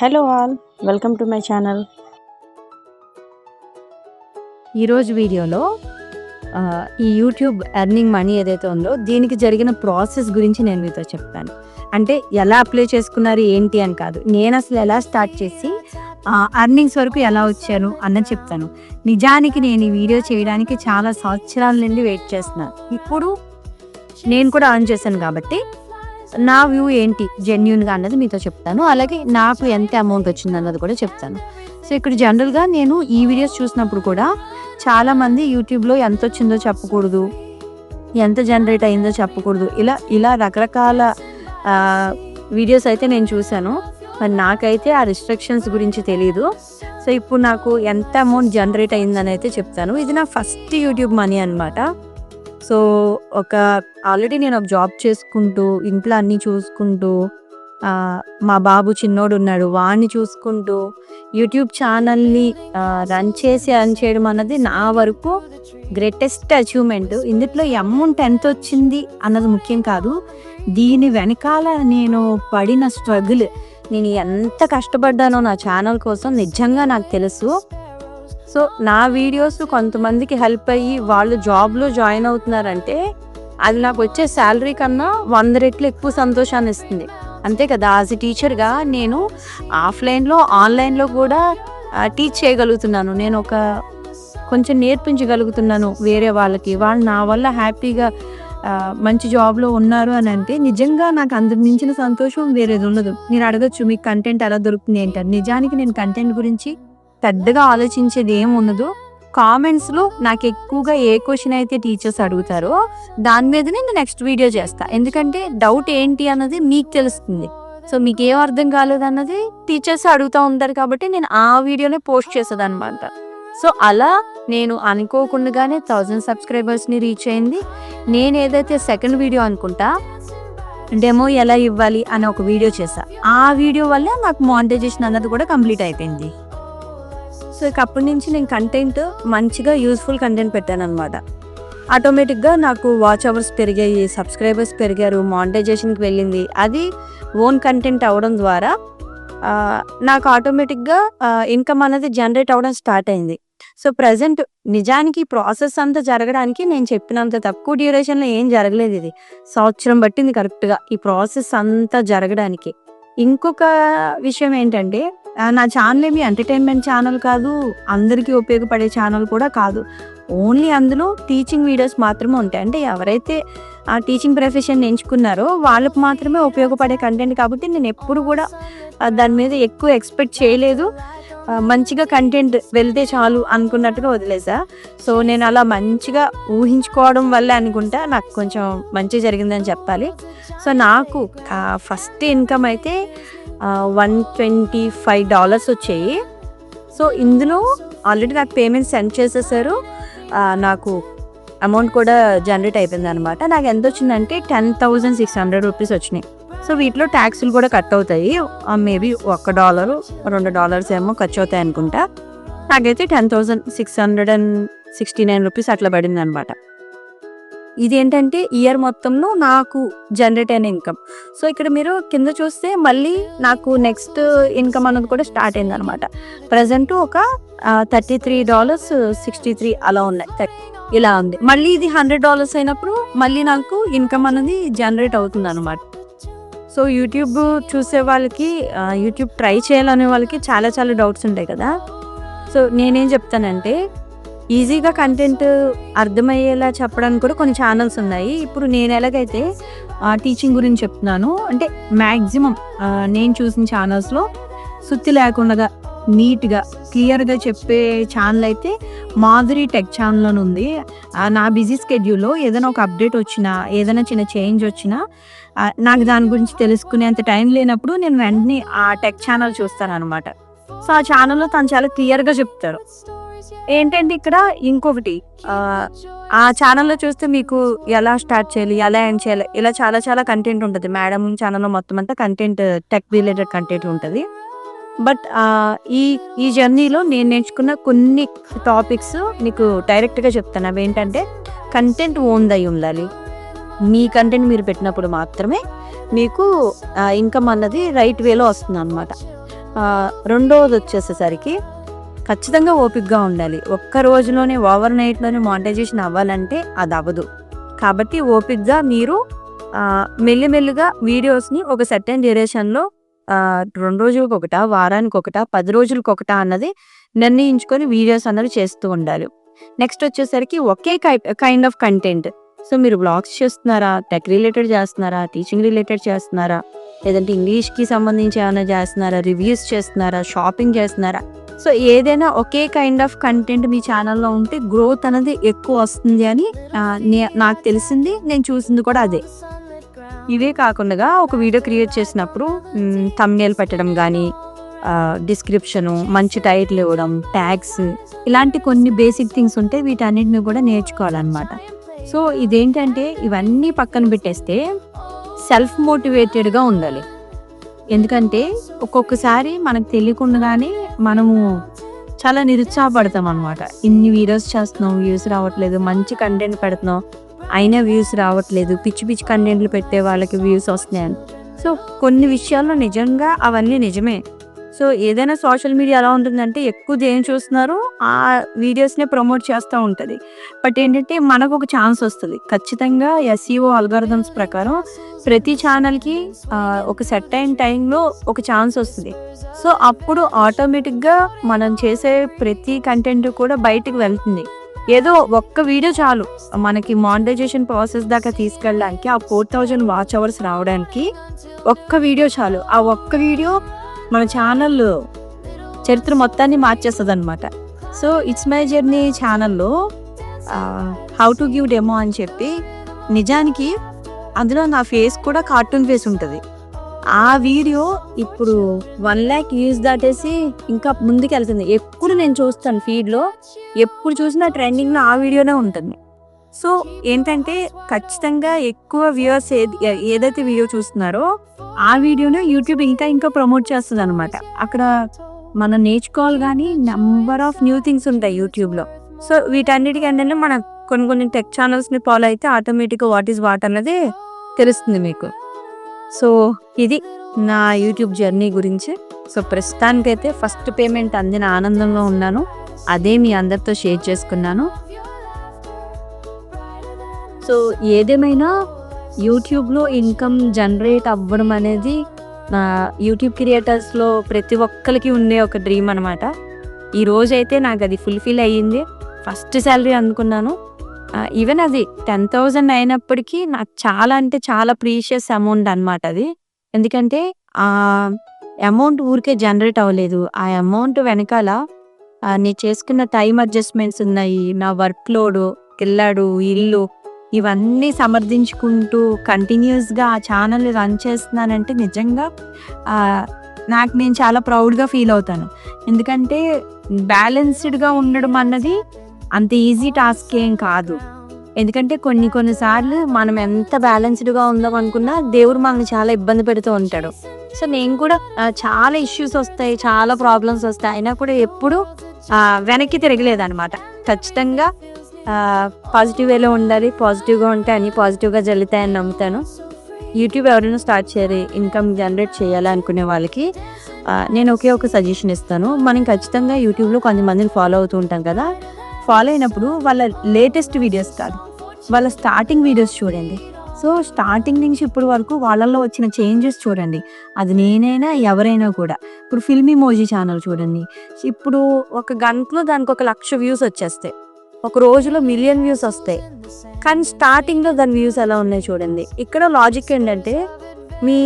Hello all welcome to my channel ఈరోజు వీడియోలో ఈ యూట్యూబ్ ఎర్నింగ్ మనీ ఏదైతే ఉందో దీనికి జరిగిన ప్రాసెస్ గురించి నేను మీతో చెప్తాను. అంటే ఎలా అప్లై చేసుకున్నారు ఏంటి అని కాదు. నేను అసలు ఎలా స్టార్ట్ చేసి అర్నింగ్స్ వరకు ఎలా వచ్చాను అన్నది చెప్తాను. నిజానికి నేను ఈ వీడియో చేయడానికి చాలా సంవత్సరాల నుండి వెయిట్ చేస్తున్నాను. ఇప్పుడు నేను కూడా అర్న్ చేశాను కాబట్టి నా వ్యూ ఏంటి? జెన్యున్గా అన్నది మీతో చెప్తాను. అలాగే నాకు ఎంత అమౌంట్ వచ్చింది అన్నది కూడా చెప్తాను. సో ఇక్కడ జనరల్గా నేను ఈ వీడియోస్ చూసినప్పుడు కూడా చాలామంది యూట్యూబ్లో ఎంత వచ్చిందో చెప్పకూడదు ఎంత జనరేట్ అయిందో చెప్పకూడదు. ఇలా ఇలా రకరకాల వీడియోస్ అయితే నేను చూశాను. మరి నాకైతే ఆ రిస్ట్రిక్షన్స్ గురించి తెలియదు సో ఇప్పుడు నాకు ఎంత అమౌంట్ జనరేట్ అయిందని అయితే చెప్తాను. ఇది నా ఫస్ట్ యూట్యూబ్ మనీ అనమాట సో ఒక ఆల్రెడీ నేను ఒక జాబ్ చేసుకుంటూ ఇంట్లో అన్నీ చూసుకుంటూ మా బాబు చిన్నోడు ఉన్నాడు వాడిని చూసుకుంటూ యూట్యూబ్ ఛానల్ని రన్ చేసి రన్ చేయడం అన్నది నా వరకు గ్రేటెస్ట్ అచీవ్మెంట్ ఇందులో అమౌంట్ ఎంత వచ్చింది అన్నది ముఖ్యం కాదు. దీని వెనకాల నేను పడిన స్ట్రగుల్ నేను ఎంత కష్టపడ్డానో నా ఛానల్ కోసం నిజంగా నాకు తెలుసు. సో నా వీడియోస్ కొంతమందికి హెల్ప్ అయ్యి వాళ్ళు జాబ్లో జాయిన్ అవుతున్నారంటే అది నాకు వచ్చే శాలరీ కన్నా వంద రెట్లు ఎక్కువ సంతోషాన్ని ఇస్తుంది. అంతే కదా యాజ్ ఎ టీచర్గా నేను ఆఫ్లైన్లో ఆన్లైన్లో కూడా టీచ్ చేయగలుగుతున్నాను. నేను ఒక కొంచెం నేర్పించగలుగుతున్నాను వేరే వాళ్ళకి. వాళ్ళు నా వల్ల హ్యాపీగా మంచి జాబ్లో ఉన్నారు అని అంటే నిజంగా నాకు అందుకు మించిన సంతోషం వేరేది ఉండదు. మీరు అడగచ్చు మీకు కంటెంట్ ఎలా దొరుకుతుంది ఏంటని నిజానికి నేను కంటెంట్ గురించి పెద్దగా ఆలోచించేది ఏం ఉండదు కామెంట్స్లో నాకు ఎక్కువగా ఏ క్వశ్చన్ అయితే టీచర్స్ అడుగుతారో దాని మీద నేను నెక్స్ట్ వీడియో చేస్తా. ఎందుకంటే డౌట్ ఏంటి అన్నది మీకు తెలుస్తుంది. సో మీకు ఏం అర్థం కాలేదు అన్నది టీచర్స్ అడుగుతూ ఉంటారు కాబట్టి నేను ఆ వీడియోనే పోస్ట్ చేసేది అనమాట సో అలా నేను అనుకోకుండానే థౌజండ్ సబ్స్క్రైబర్స్ని రీచ్ అయింది. నేను ఏదైతే సెకండ్ వీడియో అనుకుంటా డెమో ఎలా ఇవ్వాలి అని ఒక వీడియో చేశా. ఆ వీడియో వల్ల నాకు మానిటైజేషన్ అన్నది కూడా కంప్లీట్ అయిపోయింది. సో ఇక అప్పటి నుంచి నేను కంటెంట్ మంచిగా యూస్ఫుల్ కంటెంట్ పెట్టాను అనమాట ఆటోమేటిక్గా నాకు వాచ్ అవర్స్ పెరిగాయి సబ్స్క్రైబర్స్ పెరిగారు మానిటైజేషన్కి వెళ్ళింది. అది ఓన్ కంటెంట్ అవడం ద్వారా నాకు ఆటోమేటిక్గా ఇన్కమ్ అనేది జనరేట్ అవ్వడం స్టార్ట్ అయింది. సో ప్రజెంట్ నిజానికి ప్రాసెస్ అంతా జరగడానికి నేను చెప్పినంత తక్కువ డ్యూరేషన్లో ఏం జరగలేదు ఇది. సంవత్సరం పట్టింది కరెక్ట్గా ఈ ప్రాసెస్ అంతా జరగడానికి. ఇంకొక విషయం ఏంటంటే నా ఛానల్ ఏమి ఎంటర్టైన్మెంట్ ఛానల్ కాదు అందరికీ ఉపయోగపడే ఛానల్ కూడా కాదు. ఓన్లీ అందులో టీచింగ్ వీడియోస్ మాత్రమే ఉంటాయి. అంటే ఎవరైతే ఆ టీచింగ్ ప్రొఫెషన్ ఎంచుకున్నారో వాళ్ళకు మాత్రమే ఉపయోగపడే కంటెంట్ కాబట్టి నేను ఎప్పుడు కూడా దాని మీద ఎక్కువ ఎక్స్పెక్ట్ చేయలేదు. మంచిగా కంటెంట్ వెళ్తే చాలు అనుకున్నట్టుగా వదిలేసా. సో నేను అలా మంచిగా ఊహించుకోవడం వల్ల అనుకుంటా నాకు కొంచెం మంచి జరిగిందని చెప్పాలి. సో నాకు ఫస్ట్ ఇన్కమ్ అయితే వన్ ట్వంటీ ఫైవ్ డాలర్స్ వచ్చాయి. సో ఇందులో ఆల్రెడీ నాకు పేమెంట్ సెండ్ చేసేసారు. నాకు అమౌంట్ కూడా జనరేట్ అయిపోయింది అనమాట నాకు ఎంత వచ్చిందంటే ten thousand six hundred rupees వచ్చినాయి. సో వీటిలో ట్యాక్సులు కూడా కట్ అవుతాయి. మేబీ ఒక డాలరు రెండు డాలర్స్ ఏమో ఖర్చు అవుతాయి అనుకుంటా. నాకైతే ten thousand six hundred and sixty nine rupees అట్లా పడింది అనమాట ఇది ఏంటంటే ఇయర్ మొత్తంలో నాకు జనరేట్ అయిన ఇన్కమ్. సో ఇక్కడ మీరు కింద చూస్తే మళ్ళీ నాకు నెక్స్ట్ ఇన్కమ్ అన్నది కూడా స్టార్ట్ అయింది అనమాట ప్రజెంట్ ఒక thirty three dollars sixty three అలా ఉన్నాయి. ఇలా ఉంది. మళ్ళీ ఇది హండ్రెడ్ డాలర్స్ అయినప్పుడు మళ్ళీ నాకు ఇన్కమ్ అనేది జనరేట్ అవుతుంది అనమాట సో యూట్యూబ్ చూసే వాళ్ళకి యూట్యూబ్ ట్రై చేయాలనే వాళ్ళకి చాలా చాలా డౌట్స్ ఉంటాయి కదా. సో నేనేం చెప్తానంటే ఈజీగా కంటెంట్ అర్థమయ్యేలా చెప్పడానికి కూడా కొన్ని ఛానల్స్ ఉన్నాయి. ఇప్పుడు నేను ఎలాగైతే టీచింగ్ గురించి చెప్తున్నాను అంటే మ్యాక్సిమం నేను చూసిన ఛానల్స్లో సుత్తి లేకుండా నీట్గా క్లియర్గా చెప్పే ఛానల్ అయితే మాధురి టెక్ ఛానల్ అని ఉంది నా బిజీ స్కెడ్యూల్లో ఏదైనా ఒక అప్డేట్ వచ్చినా ఏదైనా చిన్న చేంజ్ వచ్చినా నాకు దాని గురించి తెలుసుకునేంత టైం లేనప్పుడు నేను వెంటనే ఆ టెక్ ఛానల్ చూస్తాను అనమాట సో ఆ ఛానల్లో తను చాలా క్లియర్గా చెప్తారు. ఏంటంటే ఇక్కడ ఇంకొకటి ఆ, ఆ ఛానల్లో చూస్తే మీకు ఎలా స్టార్ట్ చేయాలి ఎలా ఎండ్ చేయాలి ఇలా చాలా చాలా కంటెంట్ ఉంటుంది. మేడం ఛానల్లో మొత్తం అంతా కంటెంట్ టెక్ రిలేటెడ్ కంటెంట్ ఉంటుంది. బట్ ఈ ఈ జర్నీలో నేను నేర్చుకున్న కొన్ని టాపిక్స్ మీకు డైరెక్ట్గా చెప్తాను. అవి ఏంటంటే కంటెంట్ ఓన్ అయి ఉండాలి. మీ కంటెంట్ మీరు పెట్టినప్పుడు మాత్రమే మీకు ఇన్కమ్ అన్నది రైట్ వేలో వస్తుంది అనమాట రెండవది వచ్చేసేసరికి ఖచ్చితంగా ఓపిక్గా ఉండాలి. ఒక్క రోజులోనే ఓవర్ నైట్లోనే మానిటైజేషన్ అవ్వాలంటే అది అవ్వదు. కాబట్టి ఓపిక్గా మీరు మెల్లిమెల్లిగా వీడియోస్ని ఒక సర్టెన్ డ్యూరేషన్లో రెండు రోజులకు ఒకట వారానికి ఒకట పది రోజులకు ఒకట అన్నది నిర్ణయించుకొని వీడియోస్ అన్నది చేస్తూ ఉండాలి. నెక్స్ట్ వచ్చేసరికి ఒకే కైండ్ ఆఫ్ కంటెంట్ సో మీరు బ్లాగ్స్ చేస్తున్నారా? టెక్ రిలేటెడ్ చేస్తున్నారా? టీచింగ్ రిలేటెడ్ చేస్తున్నారా? లేదంటే ఇంగ్లీష్కి సంబంధించి ఏమైనా చేస్తున్నారా? రివ్యూస్ చేస్తున్నారా? షాపింగ్ చేస్తున్నారా? సో ఏదైనా ఒకే కైండ్ ఆఫ్ కంటెంట్ మీ ఛానల్లో ఉంటే గ్రోత్ అనేది ఎక్కువ వస్తుంది అని నే- నాకు తెలిసింది. నేను చూసింది కూడా అదే. ఇవే కాకుండా ఒక వీడియో క్రియేట్ చేసినప్పుడు తమ్నేల్ పెట్టడం కానీ డిస్క్రిప్షను మంచి టైటిల్ ఇవ్వడం ట్యాగ్స్ ఇలాంటి కొన్ని బేసిక్ థింగ్స్ ఉంటే వీటన్నిటిని కూడా నేర్చుకోవాలన్నమాట. సో ఇదేంటంటే ఇవన్నీ పక్కన పెట్టేస్తే సెల్ఫ్ మోటివేటెడ్గా ఉండాలి. ఎందుకంటే ఒక్కొక్కసారి మనకు తెలియకుండానే మనము చాలా నిరుత్సాహపడతాం అనమాట ఇన్ని వీడియోస్ చేస్తున్నాం వ్యూస్ రావట్లేదు మంచి కంటెంట్ పెడుతున్నాం అయినా వ్యూస్ రావట్లేదు. పిచ్చి పిచ్చి కంటెంట్లు పెట్టే వాళ్ళకి వ్యూస్ వస్తున్నాయని. సో కొన్ని విషయాల్లో నిజంగా అవన్నీ నిజమే. సో ఏదైనా సోషల్ మీడియా ఎలా ఉంటుందంటే ఎక్కువ దేని చూస్తున్నారో ఆ వీడియోస్నే ప్రమోట్ చేస్తూ ఉంటుంది. బట్ ఏంటంటే మనకు ఒక ఛాన్స్ వస్తుంది. ఖచ్చితంగా ఎస్ఈఓ అల్గారిథమ్స్ ప్రకారం ప్రతి ఛానల్కి ఒక సెట్ అయిన టైంలో ఒక ఛాన్స్ వస్తుంది. సో అప్పుడు ఆటోమేటిక్గా మనం చేసే ప్రతి కంటెంట్ కూడా బయటికి వెళ్తుంది. ఏదో ఒక్క వీడియో చాలు. మనకి మానిటైజేషన్ ప్రాసెస్ దాకా తీసుకెళ్ళడానికి ఆ ఫోర్ థౌజండ్ వాచ్ అవర్స్ రావడానికి ఒక్క వీడియో చాలు. ఆ ఒక్క వీడియో మన ఛానల్ చరిత్ర మొత్తాన్ని మార్చేస్తుంది అనమాట సో ఇట్స్ మై జర్నీ ఛానల్లో హౌ టు గివ్ డెమో అని చెప్పి నిజానికి అందులో నా ఫేస్ కూడా కార్టూన్ ఫేస్ ఉంటుంది. ఆ వీడియో ఇప్పుడు వన్ ల్యాక్ వ్యూస్ దాటేసి ఇంకా ముందుకు వెళ్తుంది ఎప్పుడు నేను చూస్తాను ఫీడ్లో ఎప్పుడు చూసినా ట్రెండింగ్లో ఆ వీడియోనే ఉంటుంది. సో ఏంటంటే ఖచ్చితంగా ఎక్కువ వ్యూవర్స్ ఏదైతే వీడియో చూస్తున్నారో ఆ వీడియోను యూట్యూబ్ ఇంకా ఇంకా ప్రమోట్ చేస్తుంది అనమాట అక్కడ మనం నేర్చుకోవాలి కానీ నెంబర్ ఆఫ్ న్యూ థింగ్స్ ఉంటాయి యూట్యూబ్లో సో వీటన్నిటికంటే మనం కొన్ని కొన్ని టెక్ ఛానల్స్ని ఫాలో అయితే ఆటోమేటిక్గా వాట్ ఈస్ వాట్ అన్నది తెలుస్తుంది మీకు. సో ఇది నా యూట్యూబ్ జర్నీ గురించి. సో ప్రస్తుతానికైతే ఫస్ట్ పేమెంట్ అందిన ఆనందంలో ఉన్నాను. అదే మీ అందరితో షేర్ చేసుకున్నాను. సో ఏదేమైనా యూట్యూబ్లో ఇన్కమ్ జనరేట్ అవ్వడం అనేది నా యూట్యూబ్ క్రియేటర్స్లో ప్రతి ఒక్కరికి ఉండే ఒక డ్రీమ్ అనమాట ఈ అయితే నాకు అది ఫుల్ఫిల్ అయ్యింది. ఫస్ట్ శాలరీ అందుకున్నాను ఈవెన్ అది టెన్ థౌజండ్ అయినప్పటికీ నాకు చాలా అంటే చాలా ప్రీషియస్ అమౌంట్ అనమాట అది. ఎందుకంటే ఆ అమౌంట్ ఊరికే జనరేట్ అవ్వలేదు. ఆ అమౌంట్ వెనకాల నేను చేసుకున్న టైం అడ్జస్ట్మెంట్స్ ఉన్నాయి. నా వర్క్ లోడ్ పిల్లాడు ఇల్లు ఇవన్నీ సమర్థించుకుంటూ కంటిన్యూస్గా ఆ ఛానల్ రన్ చేస్తున్నానంటే నిజంగా నాకు నేను చాలా ప్రౌడ్గా ఫీల్ అవుతాను. ఎందుకంటే బ్యాలెన్స్డ్గా ఉండడం అన్నది అంత ఈజీ టాస్క్ ఏం కాదు. ఎందుకంటే కొన్ని కొన్నిసార్లు మనం ఎంత బ్యాలెన్స్డ్గా ఉందాం అనుకున్నా దేవుడు మనల్ని చాలా ఇబ్బంది పెడుతూ ఉంటాడు. సో నేను కూడా చాలా ఇష్యూస్ వస్తాయి చాలా ప్రాబ్లమ్స్ వస్తాయి. అయినా కూడా ఎప్పుడు వెనక్కి తిరగలేదనమాట ఖచ్చితంగా పాజిటివ్ వేలో ఉండాలి పాజిటివ్గా ఉంటే అన్ని పాజిటివ్గా జరుగుతాయని నమ్ముతాను. యూట్యూబ్ ఎవరైనా స్టార్ట్ చేయాలి ఇన్కమ్ జనరేట్ చేయాలి అనుకునే వాళ్ళకి నేను ఒకే ఒక సజెషన్ ఇస్తాను. మనం ఖచ్చితంగా యూట్యూబ్లో కొంతమందిని ఫాలో అవుతూ ఉంటాం కదా ఫాలో అయినప్పుడు వాళ్ళ లేటెస్ట్ వీడియోస్ కాదు. వాళ్ళ స్టార్టింగ్ వీడియోస్ చూడండి. సో స్టార్టింగ్ నుంచి ఇప్పటి వరకు వాళ్ళల్లో వచ్చిన చేంజెస్ చూడండి. అది నేనైనా ఎవరైనా కూడా. ఇప్పుడు ఫిల్మీ మోజీ ఛానల్ చూడండి. ఇప్పుడు ఒక గంటలో దానికి ఒక లక్ష వ్యూస్ వచ్చేస్తాయి. ఒక రోజులో మిలియన్ వ్యూస్ వస్తాయి. కానీ స్టార్టింగ్లో దాని వ్యూస్ ఎలా ఉన్నాయి చూడండి. ఇక్కడ లాజిక్ ఏంటంటే మీ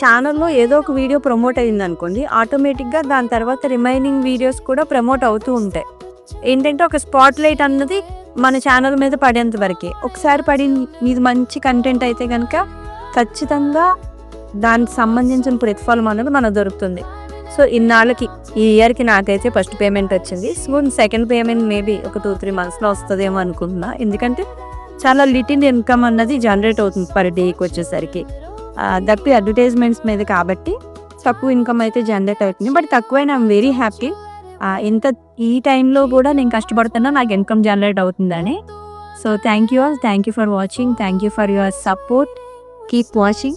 ఛానల్లో ఏదో ఒక వీడియో ప్రమోట్ అయింది అనుకోండి ఆటోమేటిక్గా దాని తర్వాత రిమైనింగ్ వీడియోస్ కూడా ప్రమోట్ అవుతూ ఉంటాయి. ఏంటంటే ఒక స్పాట్ లైట్ అన్నది మన ఛానల్ మీద పడేంత వరకే. ఒకసారి పడి మీది మంచి కంటెంట్ అయితే కనుక ఖచ్చితంగా దానికి సంబంధించిన ప్రతిఫలం అనేది మనకు దొరుకుతుంది. సో ఇన్నాళ్ళకి ఈ ఇయర్కి నాకైతే ఫస్ట్ పేమెంట్ వచ్చింది. సో సెకండ్ పేమెంట్ మేబీ ఒక టూ త్రీ మంత్స్లో వస్తుందేమో అనుకుంటున్నా. ఎందుకంటే చాలా లిటిల్ ఇన్కమ్ అన్నది జనరేట్ అవుతుంది పర్ డేకి వచ్చేసరికి. దట్టు అడ్వర్టైజ్మెంట్స్ మీద కాబట్టి తక్కువ ఇన్కమ్ అయితే జనరేట్ అవుతుంది. బట్ తక్కువైనా ఐమ్ వెరీ హ్యాపీ ఇంత ఈ టైంలో కూడా నేను కష్టపడుతున్నా నాకు ఇన్కమ్ జనరేట్ అవుతుందని. So thank you all thank you for watching thank you for your support keep watching